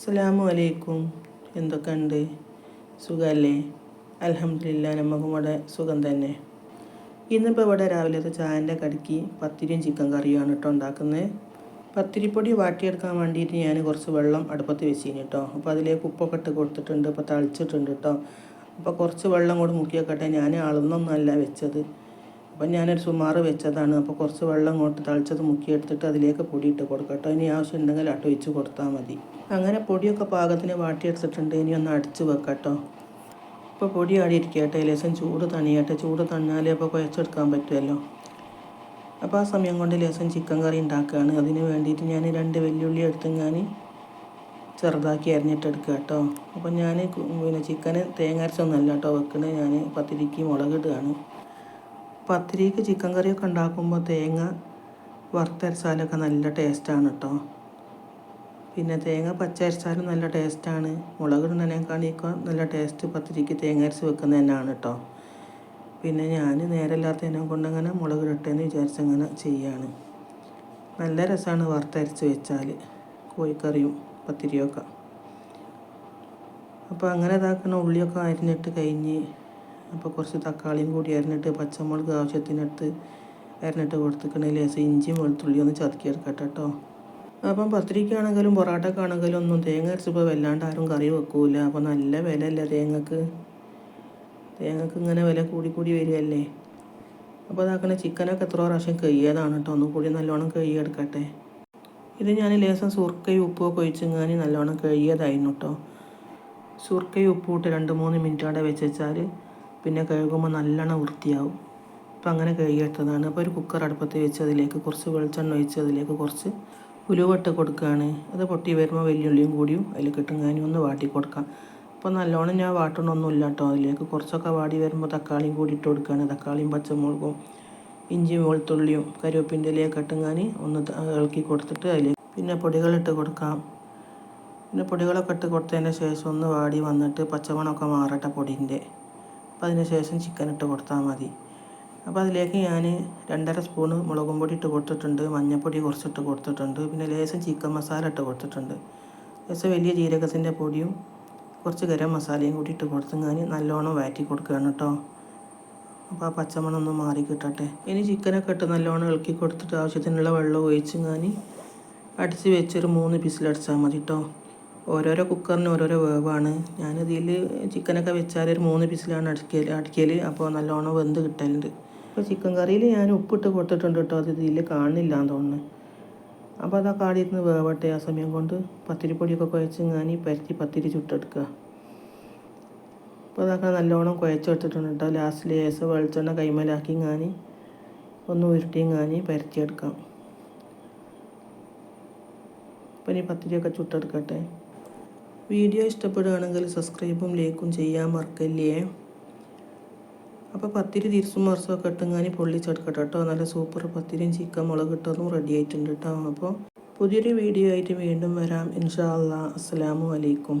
അസ്സലാമു അലൈക്കും. എന്തൊക്കെയുണ്ട്? സുഖമല്ലേ അലഹമില്ല നമുക്കും ഇവിടെ സുഖം തന്നെ. ഇന്നിപ്പോൾ ഇവിടെ രാവിലത്തെ ചായന്റെ കടിക്ക് പത്തിരിയും ചിക്കൻ കറിയുമാണ് കേട്ടോ ഉണ്ടാക്കുന്നത്. പത്തിരിപ്പൊടി വാട്ടിയെടുക്കാൻ വേണ്ടിയിട്ട് ഞാൻ കുറച്ച് വെള്ളം അടുപ്പത്ത് വെച്ചിന് കേട്ടോ. അപ്പോൾ അതിലേക്ക് ഉപ്പൊക്കെ ഇട്ട് കൊടുത്തിട്ടുണ്ട് ഇപ്പോൾ തളിച്ചിട്ടുണ്ട് കേട്ടോ. അപ്പോൾ കുറച്ച് വെള്ളം കൂടി മുക്കിയൊക്കെ ഞാൻ അളന്നൊന്നല്ല വെച്ചത്. അപ്പം ഞാനൊരു സുമാറ് വെച്ചതാണ്. അപ്പോൾ കുറച്ച് വെള്ളം ഇങ്ങോട്ട് തളിച്ചത് മുക്കിയെടുത്തിട്ട് അതിലേക്ക് പൊടി ഇട്ട് കൊടുക്കട്ടോ ഇനി ആവശ്യം ഉണ്ടെങ്കിൽ അട്ട് ഒഴിച്ച് കൊടുത്താൽ മതി. അങ്ങനെ പൊടിയൊക്കെ പാകത്തിന് വാട്ടിയെടുത്തിട്ടുണ്ട്. ഇനി ഒന്ന് അടിച്ച് വെക്കട്ടോ ഇപ്പോൾ പൊടി ആടിയിരിക്കട്ടെ ലേശം ചൂട് തണിയട്ടെ. ചൂട് തണിഞ്ഞാലേ അപ്പോൾ കുഴച്ചെടുക്കാൻ പറ്റുമല്ലോ. അപ്പോൾ ആ സമയം കൊണ്ട് ലേശം ചിക്കൻ കറി ഉണ്ടാക്കുകയാണ്. അതിന് വേണ്ടിയിട്ട് ഞാൻ രണ്ട് വെല്ലുള്ളി എടുത്ത് ഞാൻ ചെറുതാക്കി അരിഞ്ഞിട്ടെടുക്കുക കേട്ടോ. അപ്പം ഞാൻ പിന്നെ ചിക്കന് തേങ്ങ അരച്ചൊന്നല്ല കേട്ടോ വെക്കുന്നത് ഞാൻ പത്തിരിക്ക് മുളകിടുകയാണ് പത്തിരിക്ക് ചിക്കൻ കറിയൊക്കെ ഉണ്ടാക്കുമ്പോൾ തേങ്ങ വറുത്തരച്ചാലൊക്കെ നല്ല ടേസ്റ്റാണ് കേട്ടോ പിന്നെ തേങ്ങ പച്ചരച്ചാലും നല്ല ടേസ്റ്റാണ് മുളക് മുളകിടുന്നതിനേക്കാളിയൊക്കെ നല്ല ടേസ്റ്റ് പത്തിരിക്ക് തേങ്ങ അരച്ച് വെക്കുന്നത് തന്നെയാണ് കേട്ടോ പിന്നെ ഞാൻ നേരമില്ലാത്തതിനെ കൊണ്ടങ്ങനെ മുളകിടട്ടെന്ന് വിചാരിച്ചങ്ങനെ ചെയ്യാണ്. നല്ല രസമാണ് വറുത്തരച്ച് വെച്ചാൽ കോഴിക്കറിയും പത്തിരിയൊക്കെ. അപ്പോൾ അങ്ങനെ ഇതാക്കണ ഉള്ളിയൊക്കെ അരിഞ്ഞിട്ട് കഴിഞ്ഞ് അപ്പോൾ കുറച്ച് തക്കാളിയും കൂടി അരിഞ്ഞിട്ട് പച്ചമുളക് ആവശ്യത്തിനടുത്ത് അരിഞ്ഞിട്ട് കൊടുത്തിക്കണ ലേശം ഇഞ്ചിയും വെളുത്തുള്ളിയും ഒന്ന് ചതുക്കിയെടുക്കട്ടെ കേട്ടോ. അപ്പം പത്തിരിക്കാണെങ്കിലും പൊറോട്ടക്കാണെങ്കിലും ഒന്നും തേങ്ങ അരച്ചപ്പോൾ വല്ലാണ്ട് ആരും കറി വെക്കൂല. അപ്പോൾ നല്ല വിലയല്ലേ തേങ്ങക്ക്? തേങ്ങക്ക് ഇങ്ങനെ വില കൂടി കൂടി വരികയല്ലേ? അപ്പോൾ അതാക്കണ ചിക്കനൊക്കെ എത്ര പ്രാവശ്യം കഴിയതാണ് കേട്ടോ. ഒന്നും കൂടി നല്ലോണം കഴിയെടുക്കട്ടെ ഇത് ഞാൻ ലേശം സുർക്കയും ഉപ്പുമൊക്കെ ഒഴിച്ചെങ്ങാനി നല്ലോണം കഴിയതായിരുന്നു കേട്ടോ. സുർക്കയും ഉപ്പും ഇട്ട് രണ്ട് മൂന്ന് മിനിറ്റ് അവിടെ വെച്ചാൽ പിന്നെ കഴുകുമ്പോൾ നല്ലോണം വൃത്തിയാവും. അപ്പം അങ്ങനെ കഴുകിയെടുത്തതാണ്. അപ്പോൾ ഒരു കുക്കർ അടുപ്പത്ത് വെച്ച് അതിലേക്ക് കുറച്ച് വെളിച്ചെണ്ണ ഒഴിച്ച് അതിലേക്ക് കുറച്ച് ഉലുവട്ട് കൊടുക്കുകയാണ്. അത് പൊട്ടി വരുമ്പോൾ വെല്ലുള്ളിയും കൂടിയും അതിൽ കിട്ടുങ്ങാനും ഒന്ന് വാട്ടി കൊടുക്കാം. അപ്പോൾ നല്ലോണം ഞാൻ വാട്ടണമൊന്നുമില്ല കേട്ടോ അതിലേക്ക്. കുറച്ചൊക്കെ വാടി വരുമ്പോൾ തക്കാളിയും കൂടി ഇട്ട് കൊടുക്കുകയാണ്. തക്കാളിയും പച്ചമുളകും ഇഞ്ചിയും വെളുത്തുള്ളിയും കരുവേപ്പിന്റെ ഇലയൊക്കെ ഇട്ടുങ്ങാൻ ഒന്ന് ഇളക്കി കൊടുത്തിട്ട് അതിലേക്ക് പിന്നെ പൊടികളിട്ട് കൊടുക്കാം. പിന്നെ പൊടികളൊക്കെ ഇട്ട് കൊടുത്തതിന് ശേഷം ഒന്ന് വാടി വന്നിട്ട് പച്ചമണമൊക്കെ മാറട്ടെ പൊടിന്റെ അപ്പോൾ അതിന് ശേഷം ചിക്കൻ ഇട്ട് കൊടുത്താൽ മതി. അപ്പോൾ അതിലേക്ക് ഞാൻ രണ്ടര സ്പൂണ് മുളകും പൊടി ഇട്ട് കൊടുത്തിട്ടുണ്ട്. മഞ്ഞൾപ്പൊടി കുറച്ചിട്ട് കൊടുത്തിട്ടുണ്ട്. പിന്നെ ലേശം ചിക്കൻ മസാല ഇട്ട് കൊടുത്തിട്ടുണ്ട്. ലേശം വലിയ ജീരകത്തിന്റെ പൊടിയും കുറച്ച് ഗരം മസാലയും കൂടി ഇട്ട് കൊടുത്ത് ഞാൻ നല്ലോണം വാറ്റി കൊടുക്കുകയാണ് കേട്ടോ. അപ്പോൾ ആ പച്ചമണം ഒന്ന് മാറി കിട്ടട്ടെ. ഇനി ചിക്കനൊക്കെ ഇട്ട് നല്ലോണം ഇളക്കി കൊടുത്തിട്ട് ആവശ്യത്തിനുള്ള വെള്ളം ഒഴിച്ച് ഞാൻ അടിച്ച് വെച്ചൊരു മൂന്ന് പിസിലടിച്ചാൽ മതി കേട്ടോ. ഓരോരോ കുക്കറിന് ഓരോരോ വേവാണ്. ഞാനിതിൽ ചിക്കനൊക്കെ വെച്ചാൽ ഒരു മൂന്ന് പിസിലാണ് അടിക്കൽ അടിക്കൽ. അപ്പോൾ നല്ലോണം വെന്ത് കിട്ടലുണ്ട്. അപ്പോൾ ചിക്കൻ കറിയിൽ ഞാൻ ഉപ്പിട്ട് കൊടുത്തിട്ടുണ്ട് കേട്ടോ. അത് ഇതിൽ കാണില്ല എന്ന് തോന്നുന്നു. അപ്പോൾ അതാ കാടിയിരുന്ന് വേവട്ടെ. ആ സമയം കൊണ്ട് പത്തിരിപ്പൊടിയൊക്കെ കുഴച്ച് ഞാൻ പരത്തി പത്തിരി ചുട്ടെടുക്കുക. അപ്പോൾ അതൊക്കെ നല്ലോണം കുഴച്ചെടുത്തിട്ടുണ്ട് കേട്ടോ. ലാസ്റ്റ് ലേസ് വെളിച്ചെണ്ണ കൈമലാക്കി ഞാൻ ഒന്ന് ഉരുട്ടിയും ഞാൻ പരത്തിയെടുക്കാം. അപ്പം ഇനി പത്തിരിയൊക്കെ ചുട്ടെടുക്കട്ടെ. വീഡിയോ ഇഷ്ടപ്പെടുകയാണെങ്കിൽ സബ്സ്ക്രൈബും ലൈക്കും ചെയ്യാൻ മറക്കല്ലേ? അപ്പോൾ പത്തിരി തിരിച്ചും മറിച്ചും ഒക്കെ ഇട്ടുങ്ങാൻ പൊള്ളിച്ചെടുക്കട്ടെ കേട്ടോ. നല്ല സൂപ്പർ പത്തിരിയും ചിക്കൻ മുളക് ഇട്ടതും റെഡി ആയിട്ടുണ്ട് കേട്ടോ. അപ്പോൾ പുതിയൊരു വീഡിയോ ആയിട്ട് വീണ്ടും വരാം. ഇൻഷാ അല്ലാ അസ്സാം അലൈക്കും.